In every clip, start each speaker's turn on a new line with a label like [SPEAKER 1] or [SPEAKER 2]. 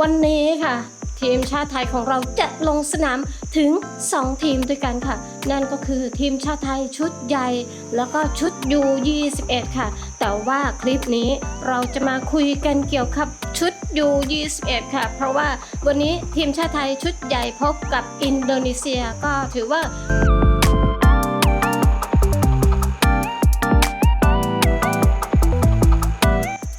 [SPEAKER 1] วันนี้ค่ะ ทีมชาติไทยของเราจะลงสนามถึง 2 ทีมด้วยกันค่ะ นั่นก็คือทีมชาติไทยชุดใหญ่ แล้วก็ชุด U21 ค่ะ แต่ว่าคลิปนี้เราจะมาคุยกันเกี่ยวกับชุด U21 ค่ะ เพราะว่าวันนี้ทีมชาติไทยชุดใหญ่พบกับอินโดนีเซียก็ถือว่า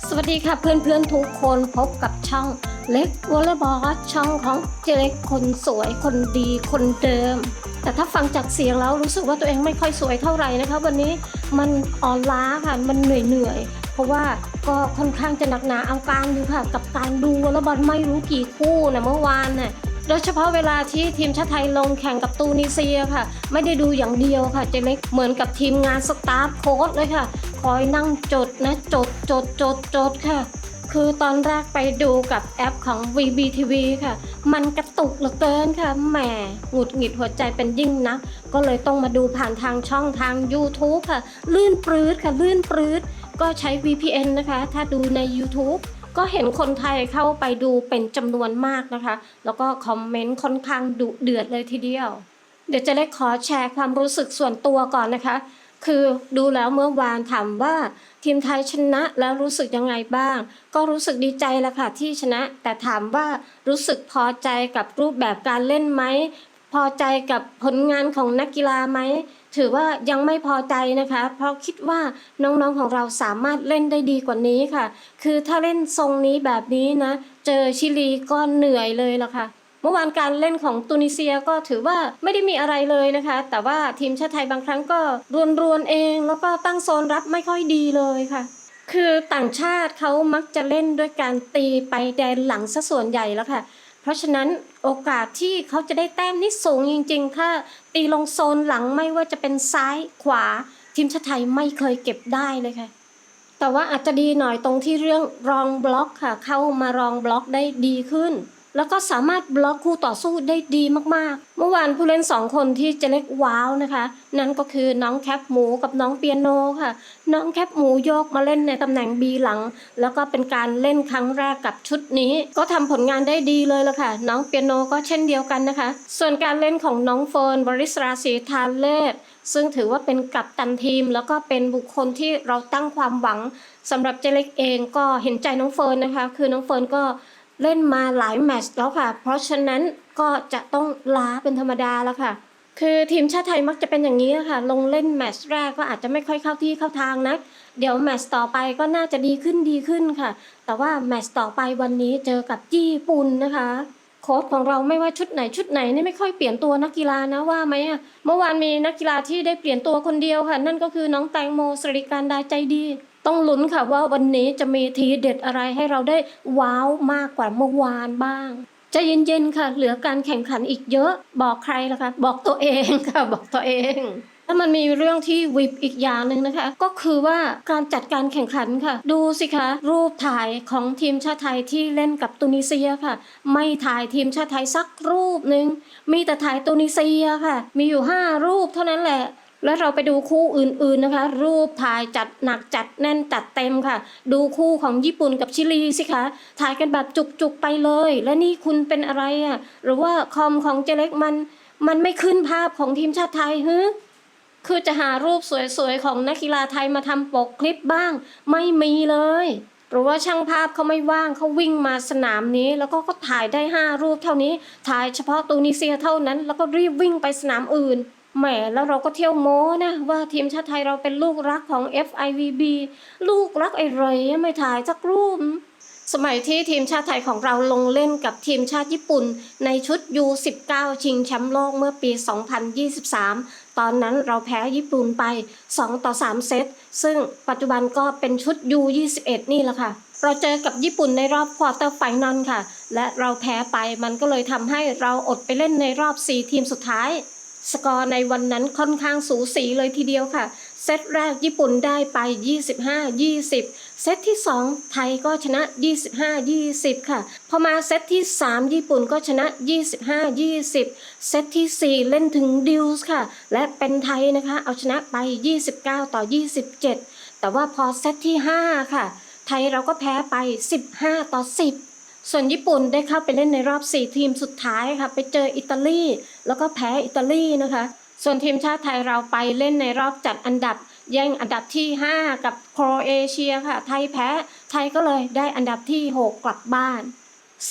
[SPEAKER 1] สวัสดีค่ะเพื่อนๆทุกคนพบกับช่อง เล็กวอลเลย์บอลช่องของเจเล็กคนสวยคนดีคนเดิม แต่ถ้าฟังจากเสียงแล้วรู้สึกว่าตัวเองไม่ค่อยสวยเท่าไหร่นะคะ วันนี้มันอ่อนล้าค่ะมันเหนื่อยเหนื่อยเพราะว่าก็ค่อนข้างจะหนักหนาเอาการอยู่ค่ะ กับการดูวอลเลย์บอลไม่รู้กี่คู่นะเมื่อวานน่ะโดยเฉพาะเวลาที่ทีมชาติไทยลงแข่งกับตูนิเซียค่ะ ไม่ได้ดูอย่างเดียวค่ะเจเล็กเหมือนกับทีมงานสตาฟโค้ชเลยค่ะ คอยนั่งจดนะจดจดจดจดค่ะ คือตอนแรกไปดูกับแอปของ VBTV ค่ะ มันกระตุกเหลือเกินค่ะ แหมหงุดหงิดหัวใจเป็นยิ่งนักก็เลยต้องมาดูผ่านทางช่องทาง YouTube ค่ะ ลื่นปรื้ดค่ะ ลื่นปรื้ดก็ใช้ VPN นะคะ ถ้าดูใน YouTube ก็เห็นคนไทยเข้าไปดูเป็นจำนวนมากนะคะ แล้วก็คอมเมนต์ค่อนข้างดุเดือดเลยทีเดียว เดี๋ยวจะได้ขอแชร์ความรู้สึกส่วนตัวก่อนนะคะ คือดูแล้วเมื่อวานถามว่าทีมไทยชนะแล้วรู้สึกยังไงบ้าง ก็รู้สึกดีใจแหละค่ะที่ชนะ แต่ถามว่ารู้สึกพอใจกับรูปแบบการเล่นไหมพอใจกับผลงานของนักกีฬาไหมถือว่ายังไม่พอใจนะคะ เพราะคิดว่าน้องๆของเราสามารถเล่นได้ดีกว่านี้ค่ะ คือถ้าเล่นทรงนี้แบบนี้นะ เจอชิลีก็เหนื่อยเลยละค่ะ เมื่อวานการเล่นของตูนิเซียก็ถือว่าไม่ได้มีอะไรเลยนะคะ แต่ว่าทีมชาติไทยบางครั้งก็รวนๆเอง แล้วก็ตั้งโซนรับไม่ค่อยดีเลยค่ะ คือต่างชาติเขามักจะเล่นด้วยการตีไปแดนหลังซะส่วนใหญ่แล้วค่ะ เพราะฉะนั้นโอกาสที่เขาจะได้แต้มนี่สูงจริงๆ ถ้าตีลงโซนหลังไม่ว่าจะเป็นซ้ายขวา ทีมชาติไทยไม่เคยเก็บได้เลยค่ะแต่ว่าอาจจะดีหน่อยตรงที่เรื่องรองบล็อกค่ะ เข้ามารองบล็อกได้ดีขึ้น แล้วก็สามารถบล็อกคู่ต่อสู้ได้ดีมากๆ เมื่อวานผู้เล่นสองคนที่เจะเล็กว้าวนะคะ นั่นก็คือน้องแคปหมูกับน้องเปียโนค่ะ น้องแคปหมูโยกมาเล่นในตำแหน่งบีหลัง แล้วก็เป็นการเล่นครั้งแรกกับชุดนี้ ก็ทำผลงานได้ดีเลยละค่ะ น้องเปียโนก็เช่นเดียวกันนะคะ ส่วนการเล่นของน้องเฟิร์นบริสราศีทานเลศซึ่งถือว่าเป็นกัปตันทีม แล้วก็เป็นบุคคลที่เราตั้งความหวังสำหรับเจเล็กเองก็เห็นใจน้องเฟิร์นนะคะ คือน้องเฟิร์นก็ เล่นมาหลายแมตช์แล้วค่ะ เพราะฉะนั้นก็จะต้องล้าเป็นธรรมดาแล้วค่ะ คือทีมชาติไทยมักจะเป็นอย่างนี้ค่ะ ลงเล่นแมตช์แรกก็อาจจะไม่ค่อยเข้าที่เข้าทางนะ เดี๋ยวแมตช์ต่อไปก็น่าจะดีขึ้นดีขึ้นค่ะ แต่ว่าแมตช์ต่อไปวันนี้เจอกับญี่ปุ่นนะคะโค้ชของเราไม่ว่าชุดไหนชุดไหนนี่ไม่ค่อยเปลี่ยนตัวนักกีฬานะว่าไหมอะเมื่อวานมีนักกีฬาที่ได้เปลี่ยนตัวคนเดียวค่ะ นั่นก็คือน้องแตงโมสริการดาใจดี ต้องลุ้นค่ะว่าวันนี้จะมีทีเด็ดอะไรให้เราได้ว้าวมากกว่าเมื่อวานบ้างจะเย็นๆค่ะ เหลือการแข่งขันอีกเยอะบอกใครล่ะคะ บอกตัวเองค่ะ บอกตัวเองแล้วมันมีเรื่องที่วิบอีกอย่างหนึ่งนะคะ ก็คือว่าการจัดการแข่งขันค่ะ ดูสิคะ รูปถ่ายของทีมชาติไทยที่เล่นกับตุนิเซียค่ะ ไม่ถ่ายทีมชาติไทยสักรูปหนึ่งมีแต่ถ่ายตุนิเซียค่ะ มีอยู่ 5 รูปเท่านั้นแหละ แล้วเราไปดูคู่อื่นๆนะคะ รูปถ่ายจัดหนักจัดแน่นจัดเต็มค่ะ ดูคู่ของญี่ปุ่นกับชิลีสิคะถ่ายกันแบบจุกๆไปเลย และนี่คุณเป็นอะไรอะหรือว่าคอมของเจเล็กมันมันไม่ขึ้นภาพของทีมชาติไทยฮึคือจะหารูปสวยๆของนักกีฬาไทยมาทำปกคลิปบ้าง ไม่มีเลย หรือว่าช่างภาพเขาไม่ว่างเขาวิ่งมาสนามนี้ แล้วก็ก็ถ่ายได้ 5 รูปเท่านี้ ถ่ายเฉพาะตูนิเซียเท่านั้น แล้วก็รีบวิ่งไปสนามอื่น แหมแล้วเราก็เที่ยวโม้นะว่าทีมชาติไทยเราเป็นลูกรักของ FIVB ลูกรักไอ้ไรไม่ถ่ายสักรูป สมัยที่ทีมชาติไทยของเราลงเล่นกับทีมชาติญี่ปุ่น ในชุด U19 ชิงแชมป์โลกเมื่อปี 2023 ตอนนั้นเราแพ้ญี่ปุ่นไป 2 ต่อ 3 เซต ซึ่งปัจจุบันก็เป็นชุด U21 นี่แหละค่ะเราเจอกับญี่ปุ่นในรอบควอเตอร์ไฟนอลค่ะ และเราแพ้ไปมันก็เลยทำให้เราอดไปเล่นในรอบ 4 ทีมสุดท้าย สกอร์ในวันนั้นค่อนข้างสูสีเลยทีเดียวค่ะ เซตแรกญี่ปุ่นได้ไป 25-20 เซตที่ 2 ไทยก็ชนะ 25-20 ค่ะ พอมาเซตที่ 3 ญี่ปุ่นก็ชนะ 25-20 เซตทีสี่4 เล่นถึงดิวส์ค่ะ และเป็นไทยนะคะ เอาชนะไป 29 ต่อ 27 แต่ว่าพอเซตที่ 5 ค่ะ ไทยเราก็แพ้ไป 15 ต่อ 10 ส่วนญี่ปุ่นได้เข้าไปเล่นในรอบ 4 ทีมสุดท้ายค่ะ ไปเจออิตาลีแล้วก็แพ้อิตาลีนะคะ ส่วนทีมชาติไทยเราไปเล่นในรอบจัดอันดับ แย่งอันดับที่ 5 กับโครเอเชียค่ะ ไทยแพ้ไทยก็เลยได้อันดับที่ 6 กลับบ้าน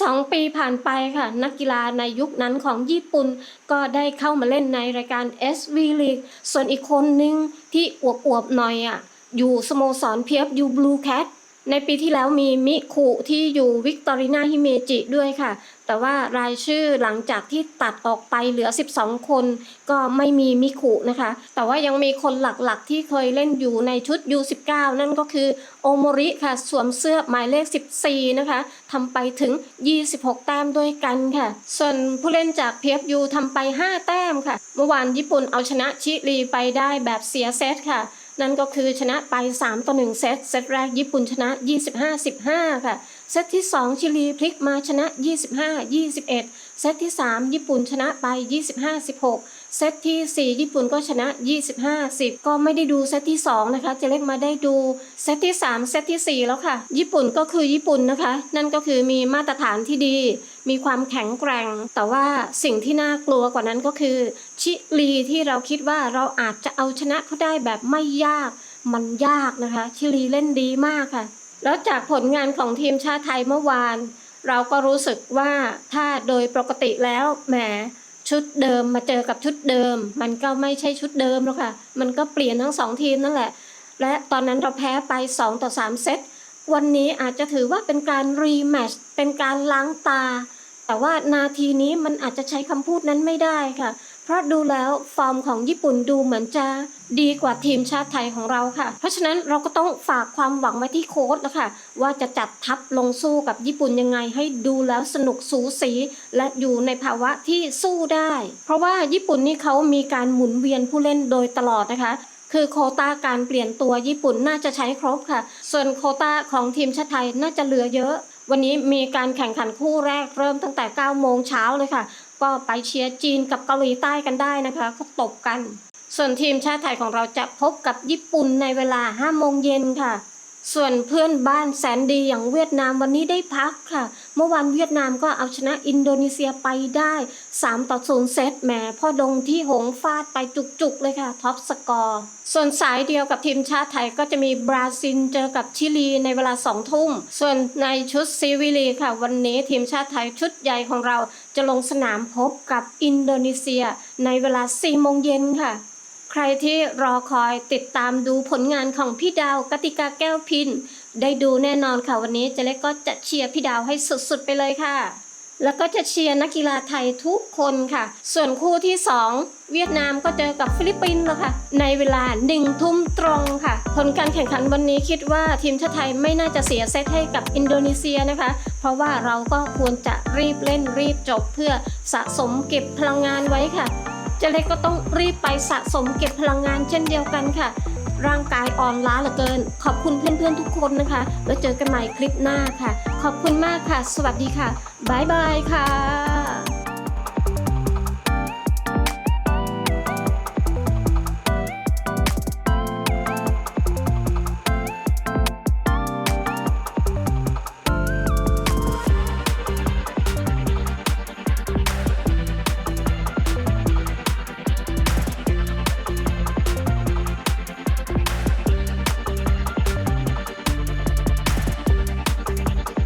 [SPEAKER 1] สองปีผ่านไปค่ะ นักกีฬาในยุคนั้นของญี่ปุ่น ก็ได้เข้ามาเล่นในรายการ SV League ส่วนอีกคนนึงที่อวบๆหน่อยอะอยู่สโมสรเพียบอยู่ Blue Cat ในปีที่แล้วมีมิคุที่อยู่วิกตอรินาฮิเมจิด้วยค่ะ แต่ว่ารายชื่อหลังจากที่ตัดออกไปเหลือ 12 คน ก็ไม่มีมิคุนะคะ แต่ว่ายังมีคนหลักๆ ที่เคยเล่นอยู่ในชุด U19 นั่นก็คือโอโมริค่ะ สวมเสื้อหมายเลข 14 นะคะทำไปถึง 26 แต้มด้วยกันค่ะ ส่วนผู้เล่นจากเพียบยูทำไป 5 แต้มค่ะ เมื่อวานญี่ปุ่นเอาชนะชิลีไปได้แบบเสียเซตค่ะ นั่นก็คือชนะไป 3 ต่อ 1 เซต เซตแรกญี่ปุ่นชนะ 25-15 ค่ะ เซตที่ 2 ชิลีพลิกมาชนะ 25-21 เซตที่ 3 ญี่ปุ่นชนะไป 25-16 เซตทีสี่ 4 ญี่ปุ่นก็ชนะ 25-10 ก็ไม่ได้ดูเซตที่ 2 นะคะ เจะเล็กมาได้ดูเซตที่ 3 เซตที่ 4 แล้วค่ะ ญี่ปุ่นก็คือญี่ปุ่นนะคะ นั่นก็คือมีมาตรฐานที่ดี มีความแข็งแกร่ง แต่ว่าสิ่งที่น่ากลัวกว่านั้นก็คือ ชิลีที่เราคิดว่าเราอาจจะเอาชนะเขาได้แบบไม่ยาก มันยากนะคะ ชิลีเล่นดีมากค่ะ แล้วจากผลงานของทีมชาติไทยเมื่อวาน เราก็รู้สึกว่าถ้าโดยปกติแล้วแหม ชุดเดิมมาเจอกับชุดเดิม มันก็ไม่ใช่ชุดเดิมแล้วค่ะ มันก็เปลี่ยนทั้งสองทีมนั่นแหละ และตอนนั้นเราแพ้ไป 2 ต่อ 3 เซต วันนี้อาจจะถือว่าเป็นการรีแมชเป็นการล้างตา แต่ว่านาทีนี้มันอาจจะใช้คำพูดนั้นไม่ได้ค่ะ เพราะดูแล้วฟอร์มของญี่ปุ่นดูเหมือนจะ ดีกว่าทีมชาติไทยของเราค่ะ เพราะฉะนั้นเราก็ต้องฝากความหวังไว้ที่โค้ชแล้วค่ะ ว่าจะจัดทัพลงสู้กับญี่ปุ่นยังไงให้ดูแล้วสนุกสูสี และอยู่ในภาวะที่สู้ได้ เพราะว่าญี่ปุ่นนี่เขามีการหมุนเวียนผู้เล่นโดยตลอดนะคะคือโคต้าการเปลี่ยนตัวญี่ปุ่นน่าจะใช้ครบค่ะ ส่วนโคต้าของทีมชาติไทยน่าจะเหลือเยอะ วันนี้มีการแข่งขันคู่แรกเริ่มตั้งแต่ 9 โมงเช้าเลยค่ะ ก็ไปเชียร์จีนกับเกาหลีใต้กันได้นะคะก็ตบกัน ส่วนทีมชาติไทยของเราจะพบกับญี่ปุ่นในเวลา5โมงเย็นค่ะ ส่วนเพื่อนบ้านแสนดีอย่างเวียดนามวันนี้ได้พักค่ะ เมื่อวานเวียดนามก็เอาชนะอินโดนีเซียไปได้ 3 ต่อ 0 เซตแหมพ่อดงที่หงฟาดไปจุกๆเลยค่ะ ท็อปสกอร์ ส่วนสายเดียวกับทีมชาติไทยก็จะมีบราซิลเจอกับชิลีในเวลา 2 ทุ่ม ส่วนในชุดซีวิลีค่ะ วันนี้ทีมชาติไทยชุดใหญ่ของเราจะลงสนามพบกับอินโดนีเซีย ในเวลา4โมงเย็นค่ะ ใครที่รอคอยติดตามดูผลงานของพี่ดาวกติกาแก้วพิน ได้ดูแน่นอนค่ะวันนี้เจเล็กก็จะเชียร์พี่ดาวให้สุดๆไปเลยค่ะ แล้วก็จะเชียร์นักกีฬาไทยทุกคนค่ะ ส่วนคู่ที่ 2 เวียดนามก็เจอกับฟิลิปปินส์แล้วค่ะ ในเวลาหนึ่งทุ่มตรงค่ะ ผลการแข่งขันวันนี้คิดว่าทีมชาติไทยไม่น่าจะเสียเซตให้กับอินโดนีเซียนะคะ เพราะว่าเราก็ควรจะรีบเล่นรีบจบเพื่อสะสมเก็บพลังงานไว้ค่ะ เจเล็กก็ต้องรีบไปสะสมเก็บพลังงานเช่นเดียวกันค่ะ ร่างกายอ่อนล้าเหลือเกิน ขอบคุณเพื่อนๆทุกคนนะคะ แล้วเจอกันใหม่คลิปหน้าค่ะ ขอบคุณมากค่ะ สวัสดีค่ะ บ๊ายบายค่ะ